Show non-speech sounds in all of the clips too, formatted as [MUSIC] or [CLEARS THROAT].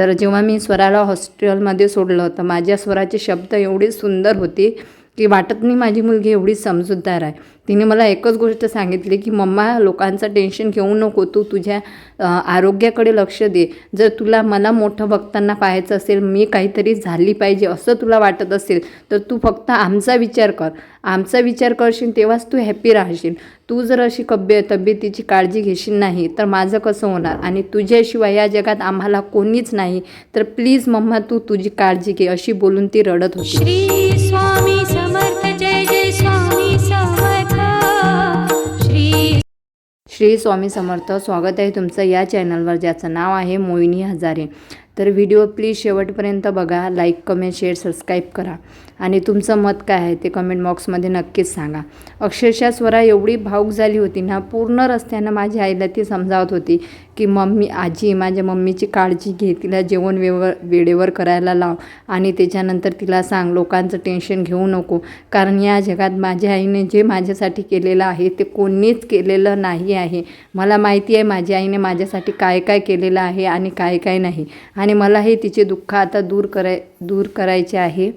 तर जेव्हा मी स्वराला हॉस्टेलमध्ये सोडलं तर माझ्या स्वराचे शब्द एवढे सुंदर होते की वाटत नाही माझी मुलगी एवढी समजूतदार आहे. तिने मला एकच गोष्ट सांगितली की मम्मा लोकांचं टेन्शन घेऊ नको. तू तुझ्या आरोग्याकडे लक्ष दे. जर तुला मला मोठं बघताना पाहायचं असेल मी काहीतरी झाली पाहिजे असं तुला वाटत असेल तर तू फक्त आमचा विचार कर. आमचा विचार करशील तेव्हाच तू हॅप्पी राहशील. तू जर अशी कब्य तब्येतीची काळजी घेशील नाही तर माझं कसं होणार? आणि तुझ्याशिवाय या जगात आम्हाला कोणीच नाही. तर प्लीज मम्मा तू तुझी काळजी घे. अशी बोलून ती रडत होती. श्री स्वामी समर्थ. स्वागत आहे तुमचं या चॅनलवर ज्याचं नाव आहे मोहिनी हजारे. तर व्हिडिओ प्लीज शेवटपर्यंत बघा लाईक कमेंट शेअर सबस्क्राईब करा. आणि तुमचं मत काय आहे ते कमेंट बॉक्समध्ये नक्कीच सांगा. अक्षरशः स्वरा एवढी भाऊक झाली होती ना पूर्ण रस्त्यानं माझ्या आईला ती समजावत होती की मम्मी आजी माझ्या मम्मीची काळजी घे तिला जेवण वेव वेळेवर करायला लाव आणि त्याच्यानंतर तिला सांग लोकांचं टेन्शन घेऊ नको. कारण या जगात माझ्या आईने जे माझ्यासाठी केलेलं आहे ते कोणीच केलेलं नाही आहे. मला माहिती आहे माझ्या आईने माझ्यासाठी काय काय केलेलं आहे आणि काय काय नाही. आणि मला हे तिचे दुःख आता दूर कराय दूर करायचे आहे.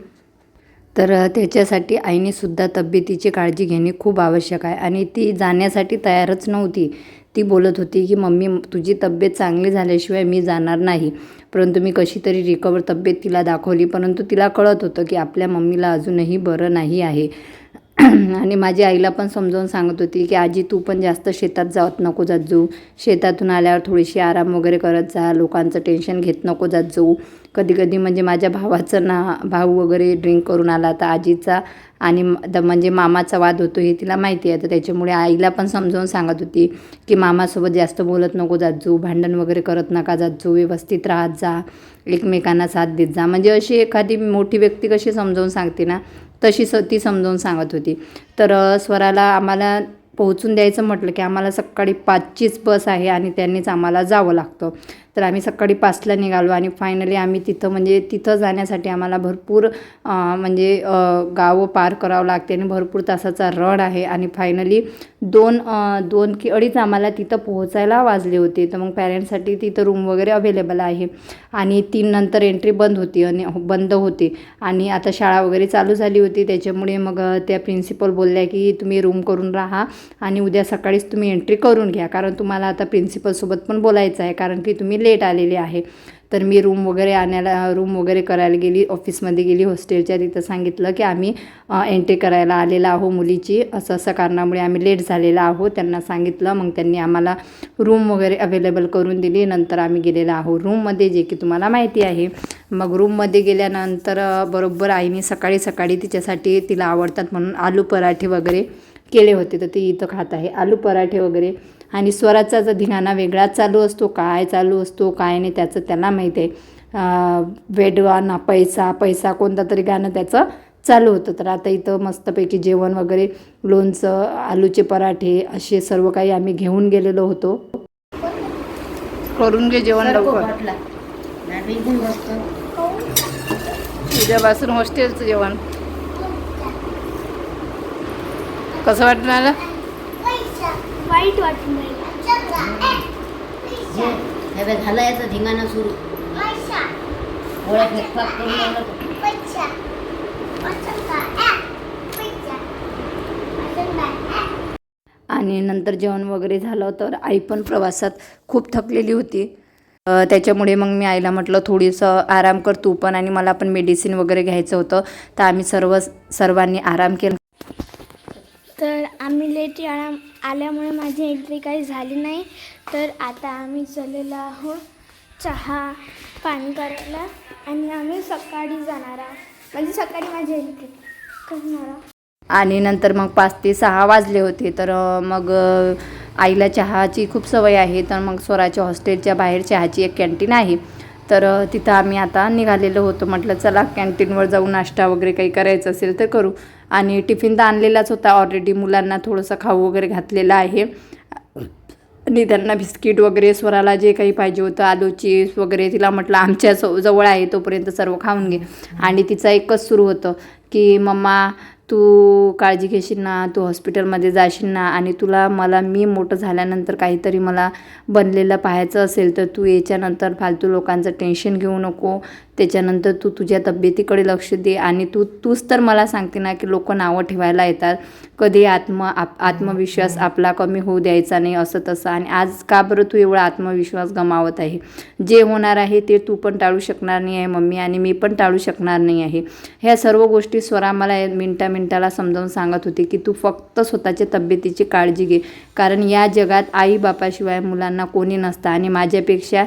तर त्याच्यासाठी आईनेसुद्धा तब्येतीची काळजी घेणे खूप आवश्यक आहे. आणि ती जाण्यासाठी तयारच नव्हती. ती बोलत होती की मम्मी तुझी तब्येत चांगली झाल्याशिवाय मी जाणार नाही. परंतु मी कशी तरी रिकवर तब्येत तिला दाखवली. परंतु तिला कळत होतं की आपल्या मम्मीला अजूनही बरं नाही आहे. [CLEARS THROAT] आणि माझी आईला पण समजावून सांगत होती की आजी तू पण जास्त शेतात जात नको जात जाऊ शेतातून आल्यावर थोडीशी आराम वगैरे करत जा. लोकांचं टेन्शन घेत नको जात जाऊ कधी कधी म्हणजे माझ्या भावाचं ना भाऊ वगैरे ड्रिंक करून आला तर आजीचा आणि म- द म्हणजे मामाचा वाद होतो हे तिला माहिती आहे. तर त्याच्यामुळे आईला पण समजावून सांगत होती की मामासोबत जास्त बोलत नको जात जाऊ भांडण वगैरे करत नका जात जाऊ व्यवस्थित राहत जा. एकमेकांना साथ देत जा. म्हणजे अशी एखादी मोठी व्यक्ती कशी समजावून सांगते ना तशी स ती समजावून सांगत होती. तर स्वराला आम्हाला पोहोचून द्यायचं म्हटलं की आम्हाला सकाळी पाचचीच बस आहे आणि त्यांनीच आम्हाला जावं लागतं. तर आम्ही सकाळी पाचला निघालो आणि फायनली आम्ही तिथं म्हणजे तिथं जाण्यासाठी आम्हाला भरपूर म्हणजे गावं पार करावं लागते आणि भरपूर तासाचा रड आहे आणि फायनली दोन दोन की अडीच आम्हाला तिथं पोहोचायला वाजले होते. तर मग पॅरेंट्ससाठी तिथं रूम वगैरे अवेलेबल आहे आणि तीन नंतर एंट्री बंद होती आणि हो, बंद होते. आणि आता शाळा वगैरे चालू झाली होती. त्याच्यामुळे मग त्या प्रिन्सिपल बोलल्या की तुम्ही रूम करून राहा आणि उद्या सकाळीच तुम्ही एंट्री करून घ्या. कारण तुम्हाला आता प्रिन्सिपलसोबत पण बोलायचं आहे. कारण की तुम्ही लेट आलेली आहे. तर मी रूम वगैरे आणायला रूम वगैरे करायला गेली ऑफिसमध्ये गेली हॉस्टेलच्या तिथं सांगितलं की आम्ही एंट्री करायला आलेला आहो मुलीची. असं असं कारणामुळे आम्ही लेट झालेला आहो त्यांना सांगितलं मग त्यांनी आम्हाला रूम वगैरे अवेलेबल करून दिली. नंतर आम्ही गेलेलो आहो रूममध्ये जे की तुम्हाला माहिती आहे. मग रूममध्ये गेल्यानंतर बरोबर आईने सकाळी सकाळी तिच्यासाठी तिला आवडतात म्हणून आलू पराठे वगैरे केले होते. तर ती इथं खात आहे. आलू पराठे वगैरे आणि स्वराचा जर धिंगाणा वेगळाच चालू असतो काय चालू असतो काय नाही त्याचं त्याला माहीत आहे. वेडवाना पैसा पैसा कोणता तरी गाणं त्याचं चालू होतं. तर आता इथं मस्तपैकी जेवण वगैरे लोणचं आलूचे पराठे असे सर्व काही आम्ही घेऊन गेलेलो होतो. करून घे जेवण लवकर. उद्यापासून हॉस्टेलचं जेवण. कसं वाटलं मला वाईट वाटून राहिलं हे झालं याचं धिंगाणा सुरू. गोळ्या फेकफाक करून राहिलं तो. आणि नंतर जेवण वगैरे झालं तर आई पण प्रवासात खूप थकलेली होती. अ, त्याच्यामुळे मग मी आईला म्हटलं थोडीसं आराम कर तू पण आणि मला पण मेडिसिन वगैरे घ्यायचं होतं. तर आम्ही सर्व सर्वांनी आराम केला. तर आम्ही लेट आराम आल्यामुळे माझी एंट्री काही झाली नाही. तर आता आम्ही चाललेलो आहोत चहा पाणी करायला आणि आम्ही सकाळी जाणार आहोत. म्हणजे सकाळी माझी एंट्री करणार आहोत. आणि नंतर मग पाच ते सहा वाजले होते तर मग आईला चहाची खूप सवय आहे. तर मग स्वराच्या हॉस्टेलच्या बाहेर चहाची एक कॅन्टीन आहे. तर तिथं आम्ही आता निघालेलो होतो. म्हटलं चला कॅन्टीनवर जाऊन नाश्ता वगैरे काही करायचं असेल तर करू. आणि टिफिन तर आणलेलाच होता. ऑलरेडी मुलांना थोडंसं खाऊ वगैरे घातलेलं आहे. आणि त्यांना बिस्किट वगैरे स्वराला जे काही पाहिजे होतं आलू चिप्स वगैरे तिला म्हटलं आमच्या जवळ आहे तोपर्यंत सर्व खाऊन घे. आणि तिचा एकच सुरू होतं की मम्मा तू काळजी घेशील ना तू हॉस्पिटलमध्ये जाशील ना आणि तुला मला मी मोठं झाल्यानंतर काहीतरी मला बनलेलं पाहायचं असेल तर तू याच्यानंतर फालतू लोकांचं टेन्शन घेऊ नको. त्याच्यानंतर तू तुझ्या तब्येतीकडे लक्ष दे आणि तू तूच तर मला सांगते ना की लोक नावं ठेवायला येतात. कधी आत्म आप आत्मविश्वास आपला कमी होऊ द्यायचा नाही असं तसं. आणि आज का बरं तू एवढा आत्मविश्वास गमावत आहे? जे होणार आहे ते तू पण टाळू शकणार नाही आहे मम्मी आणि मी पण टाळू शकणार नाही आहे. ह्या सर्व गोष्टी स्वरा मला मिनटा मिनटाला समजावून सांगत होती की तू फक्त स्वतःच्या तब्येतीची काळजी घे. कारण या जगात आई बापाशिवाय मुलांना कोणी नसतं आणि माझ्यापेक्षा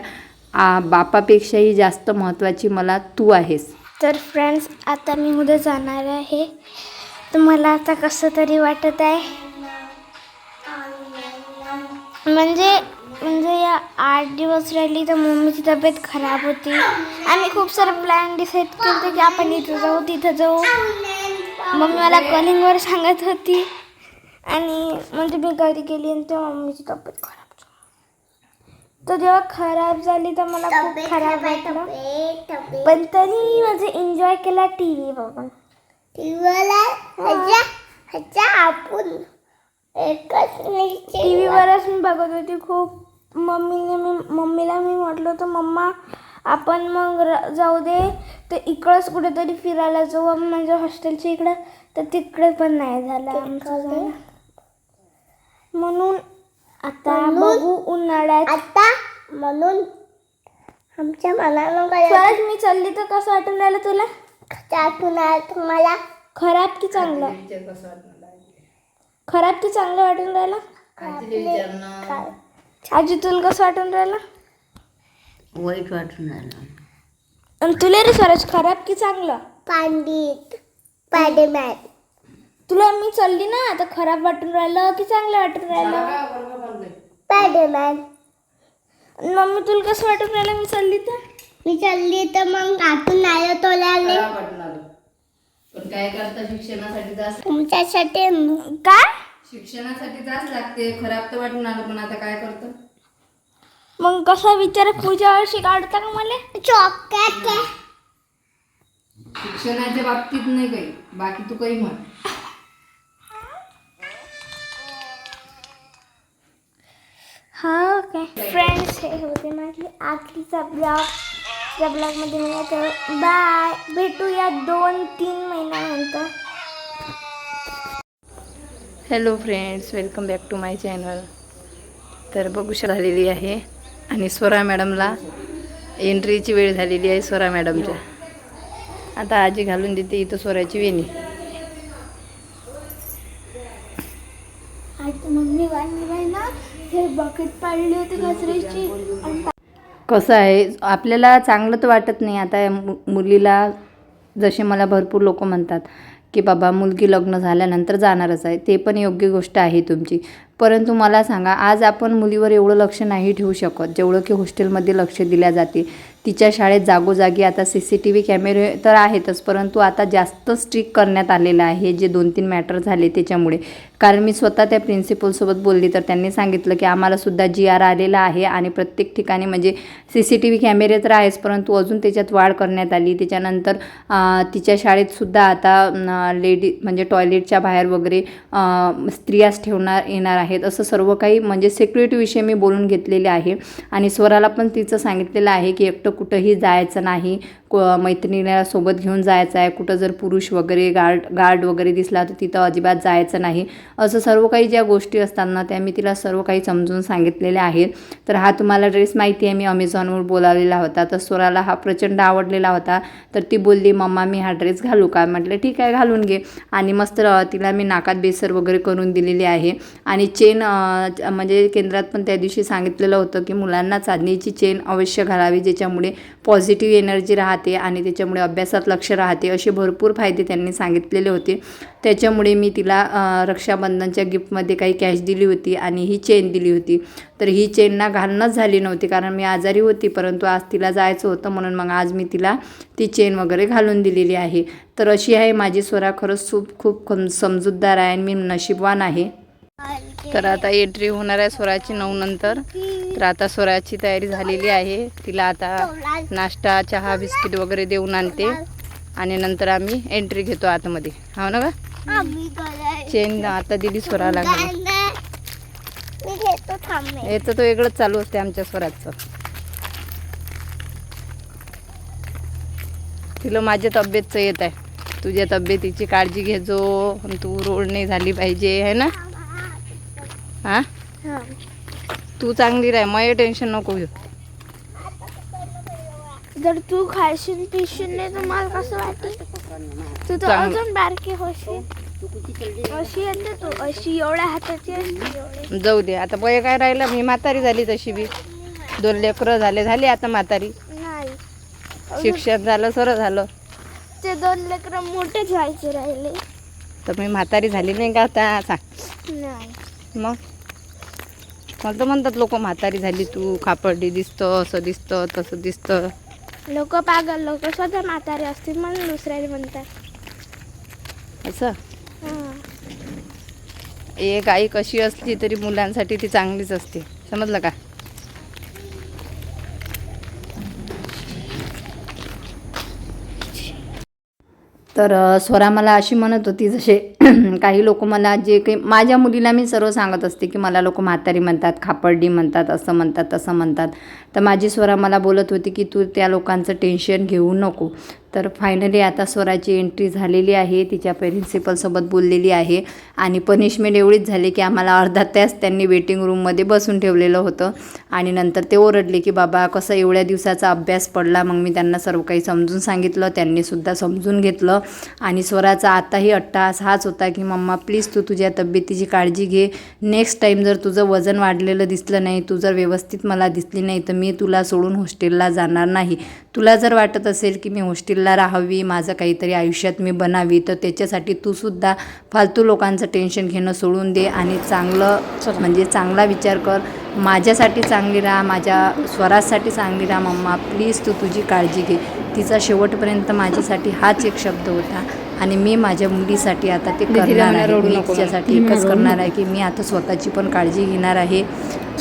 आ, बापापेक्षाही जास्त महत्त्वाची मला तू आहेस. तर फ्रेंड्स आता मी उद्या जाणार आहे. तर मला आता कसं तरी वाटत आहे? म्हणजे म्हणजे या आठ दिवस राहिली तर मम्मीची तब्येत खराब होती. आम्ही खूप सारे प्लॅन डिसाईड केलं की आपण इथं जाऊ तिथं जाऊ. मम्मी मला कॉलिंगवर सांगत होती. आणि म्हणजे मी घरी गेली आणि तेव्हा मम्मीची तब्येत खराब तर जेव्हा खराब झाली तर मला खूप खराब वाटलं. पण तरी माझे एन्जॉय केला टी व्ही बघून आपण एकच टी व्हीवरच मी बघत होती. खूप मम्मीने मी मम्मीला मी म्हटलं होतं मम्मा आपण मग जाऊ दे. तर इकडंच कुठेतरी फिरायला जाऊ. माझ्या हॉस्टेलच्या इकडं तर तिकडे पण नाही झालं आमचं. म्हणून आता बघू उन्हाळ्यात. आता म्हणून आमच्या मनानं काय स्वराज मी चालली तर कसं वाटून राहिलं तुला? चाटून आहे तुम्हाला? खराब की चांगलं? खराब की चांगलं वाटून राहिलं? आजी तुला कसं वाटून राहिलं? वाईट वाटून राहिलं. आणि तुला रे स्वराज खराब की चांगलं? पंडित स्पायडरमॅन तुला मी चालली ना आता खराब वाटून राहिलं की चांगलं वाटून राहिलं? स्पायडरमॅन आणि मम्मी तुला कसं वाटून राहिलं मी चालली तर? मी चालली तर मग काटून आलो तोल्याले पण काय करता शिक्षणासाठी जास्त तुमच्यासाठी काय? शिक्षणासाठी जास्त लागते खराब तर वाटून आलं पण आता काय करतं? मग कसा विचार पुढच्या वर्षी काढता का मला? चॉकलेट शिक्षणाच्या बाबतीत नाही काही बाकी तू काही म्हण. हा काय फ्रेंड्स हे होते माझे आखरीचा ब्लॉग. त्या ब्लॉगमध्ये मी आता बाय भेटूया दोन तीन महिन्यानंतर. Hello friends welcome back to my channel तर बघू झालेली आहे. आणि स्वरा मॅडमला एंट्रीची वेळ झालेली आहे स्वरा मॅडमच्या. आता आजी घालून देते इथं स्वराची वेणी. मम्मी हे बकेट पाडली होती कचऱ्याची कसं आहे आपल्याला चांगलं तर वाटत नाही. आता या मु मुलीला जसे मला भरपूर लोक म्हणतात की बाबा मुलगी लग्न झाल्यानंतर जाणारच आहे. ते पण योग्य गोष्ट आहे तुमची. परंतु मला सांगा आज आपण मुलीवर एवढं लक्ष नाही ठेवू शकत जेवढं की हॉस्टेलमध्ये लक्ष दिल्या जाते तिच्या शाळेत जागोजागी आता सी सी टी व्ही कॅमेरे तर आहेतच परंतु आता जास्त स्ट्रिक करण्यात आलेलं आहे जे दोन तीन मॅटर झाले त्याच्यामुळे. कारण मी स्वतः त्या प्रिन्सिपलसोबत बोलली तर त्यांनी सांगितलं की आम्हाला सुद्धा जी आर आलेला आहे आणि प्रत्येक ठिकाणी म्हणजे सी सी टी व्ही कॅमेरे तर आहेच परंतु अजून त्याच्यात वाढ करण्यात आली. त्याच्यानंतर तिच्या शाळेतसुद्धा आता लेडी म्हणजे टॉयलेटच्या बाहेर वगैरे स्त्रियाच ठेवणार येणार आहे आहेत. असं सर्व काही म्हणजे सिक्युरिटीविषयी मी बोलून घेतलेले आहे. आणि स्वराला पण तिचं सांगितलेलं आहे की एकटं कुठंही जायचं नाही. को मैत्रिणीला सोबत घेऊन जायचं आहे. कुठं जर पुरुष वगैरे गार्ड गार्ड वगैरे दिसला तर तिथं अजिबात जायचं नाही. असं सर्व काही ज्या गोष्टी असतात ना त्या मी तिला सर्व काही समजून सांगितलेल्या आहेत तर हा तुम्हाला ड्रेस माहिती आहे. मी अमेझॉनवर बोलावलेला होता. तर स्वराला हा प्रचंड आवडलेला होता. तर ती बोलली मम्मा मी हा ड्रेस घालू का? म्हटलं ठीक आहे घालून घे. आणि मस्त तिला मी नाकात बेसर वगैरे करून दिलेली आहे. आणि चेन म्हणजे केंद्रात पण त्या दिवशी सांगितलेलं होतं की मुलांना चांदीची चेन अवश्य घालावी ज्याच्यामुळे पॉझिटिव्ह एनर्जी राहते आणि त्याच्यामुळे अभ्यासात लक्ष राहते असे भरपूर फायदे त्यांनी सांगितलेले होते. त्याच्यामुळे मी तिला रक्षाबंधनच्या गिफ्टमध्ये काही कॅश दिली होती आणि ही चेन दिली होती. तर ही चेन ना घालणंच झाली नव्हती कारण मी आजारी होती परंतु आज तिला जायचं होतं म्हणून मग आज मी तिला ती चेन वगैरे घालून दिलेली आहे. तर अशी आहे माझी स्वरा खरंच खूप खूप खम- समजूतदार आहे आणि मी नशीबवान आहे. तर आता एंट्री होणार आहे स्वराची नऊ नंतर. तर आता स्वराची तयारी झालेली आहे. तिला आता नाश्ता चहा बिस्किट वगैरे देऊन आणते. आणि नंतर आम्ही एंट्री घेतो आतमध्ये. हो ना का चेन आता दिली स्वराला घालून याचं तो वेगळंच चालू असते आमच्या स्वराचं. तिला माझ्या तब्येतचं येत आहे. तुझ्या तब्येतीची काळजी घेजो. तू रोड नाही झाली पाहिजे है ना? हा? तू चांगली राह मग टेन्शन नको घेऊ. जर तू खायशील पिशील नाही तर मला कसं वाटेल? तू तर चांगलं. अजून बारकी होशील. अशी येते तू अशी एवढ्या हाताची असते. एवढी. जाऊ दे आता वय काय राहिलं मी म्हातारी झाली तशी बी. दोन लेकरं झाले झाली आता म्हातारी. नाही. शिक्षण झालं सरळ झालं. ते दोन लेकरं मोठेच व्हायचे राहिले. तर मी म्हातारी झाली नाही का आता? सांग. नाही. मग? मला तर म्हणतात लोक म्हातारी झाली तू खापडली दिसतं असं दिसतं तसं दिसतं. लोक पागल लोक स्वतः म्हातारे असतील म्हणून दुसऱ्याला म्हणतात. असं? हां. एक आई कशी असली तरी मुलांसाठी ती चांगलीच असते. समजलं का? तर स्वरा मला अशी म्हणत होती जसे [CLEARS THROAT] काही लोक मला जे काही माझ्या मुलीला मी सर्व सांगत असते की मला लोक म्हातारी म्हणतात खापर्डी म्हणतात असं म्हणतात तसं म्हणतात. तर माझी स्वरा मला बोलत होती की तू त्या लोकांचं टेन्शन घेऊ नको. तर फायनली आता स्वराची एंट्री झालेली आहे. तिच्या प्रिन्सिपलसोबत बोललेली आहे. आणि पनिशमेंट एवढीच झाली की आम्हाला अर्धा तास त्यांनी वेटिंग रूममध्ये बसून ठेवलेलं होतं. आणि नंतर ते ओरडले की बाबा कसं एवढ्या दिवसाचा अभ्यास पडला? मग मी त्यांना सर्व काही समजून सांगितलं. त्यांनीसुद्धा समजून घेतलं. आणि स्वराचा आताही अट्टास हाच होता की मम्मा प्लीज तू तुझ्या तब्येतीची काळजी घे. नेक्स्ट टाईम जर तुझं वजन वाढलेलं दिसलं नाही तू जर व्यवस्थित मला दिसली नाही तर मी तुला सोडून हॉस्टेलला जाणार नाही. तुला जर वाटत असेल की मी हॉस्टेलला राहावी माझं काहीतरी आयुष्यात मी बनावी तर त्याच्यासाठी तू सुद्धा फालतू लोकांचं टेन्शन घेणं सोडून दे आणि चांगलं म्हणजे चांगला विचार कर. माझ्यासाठी चांगली राहा माझ्या स्वरासाठी चांगली राहा मम्मा. प्लीज तू तुझी काळजी घे. तिचा शेवटपर्यंत माझ्यासाठी हाच एक शब्द होता आणि मी माझ्या मुलीसाठी आता ते करणार आहे. मी तिच्यासाठी एकच करणार आहे की मी आता स्वतःची पण काळजी घेणार आहे.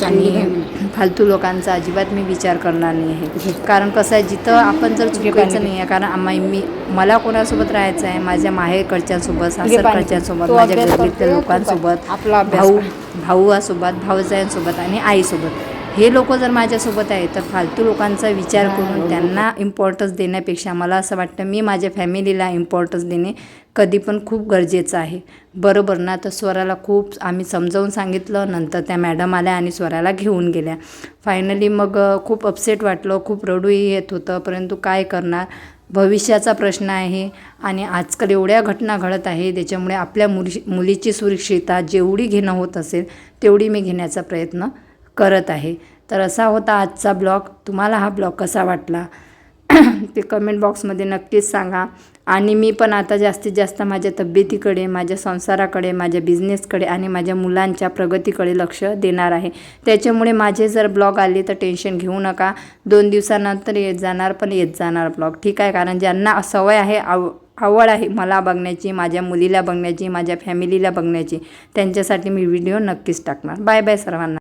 आणि फालतू लोकांचा अजिबात मी विचार करणार नाही आहे. कारण कसं आहे जिथं आपण जर चुकायचं नाही आहे कारण आम्हा मी मला कोणासोबत राहायचं आहे माझ्या माहेरकडच्यांसोबत सासरकडच्यांसोबत माझ्या घरातल्या लोकांसोबत भाऊ भाऊसोबत भाऊजायांसोबत आणि आईसोबत. हे लोक जर माझ्यासोबत आहे तर फालतू लोकांचा विचार करून त्यांना इम्पॉर्टन्स देण्यापेक्षा मला असं वाटतं मी माझ्या फॅमिलीला इम्पॉर्टन्स देणे कधी पण खूप गरजेचं आहे. बरोबर ना? तर स्वराला खूप आम्ही समजावून सांगितलं नंतर त्या मॅडम आल्या आणि स्वराला घेऊन गेल्या. फायनली मग खूप अपसेट वाटलं खूप रडूही येत होतं परंतु काय करणार? भविष्याचा प्रश्न आहे आणि आजकाल एवढ्या घटना घडत आहे त्याच्यामुळे आपल्या मुली मुलीची सुरक्षितता जेवढी घेणं होत असेल तेवढी मी घेण्याचा प्रयत्न करत आहे. तर असा होता आजचा ब्लॉग. तुम्हाला हा ब्लॉग कसा वाटला? [CLEARS THROAT] ते कमेंट बॉक्समध्ये नक्कीच सांगा. आणि मी पण आता जास्तीत जास्त माझ्या तब्येतीकडे माझ्या संसाराकडे माझ्या बिझनेसकडे आणि माझ्या मुलांच्या प्रगतीकडे लक्ष देणार आहे. त्याच्यामुळे माझे जर ब्लॉग आले तर टेन्शन घेऊ नका. दोन दिवसानंतर येत जाणार पण येत जाणार ब्लॉग. ठीक आहे? कारण ज्यांना सवय आहे आव आवड आहे मला बघण्याची माझ्या मुलीला बघण्याची माझ्या फॅमिलीला बघण्याची त्यांच्यासाठी मी व्हिडिओ नक्कीच टाकणार. बाय बाय सर्वांना.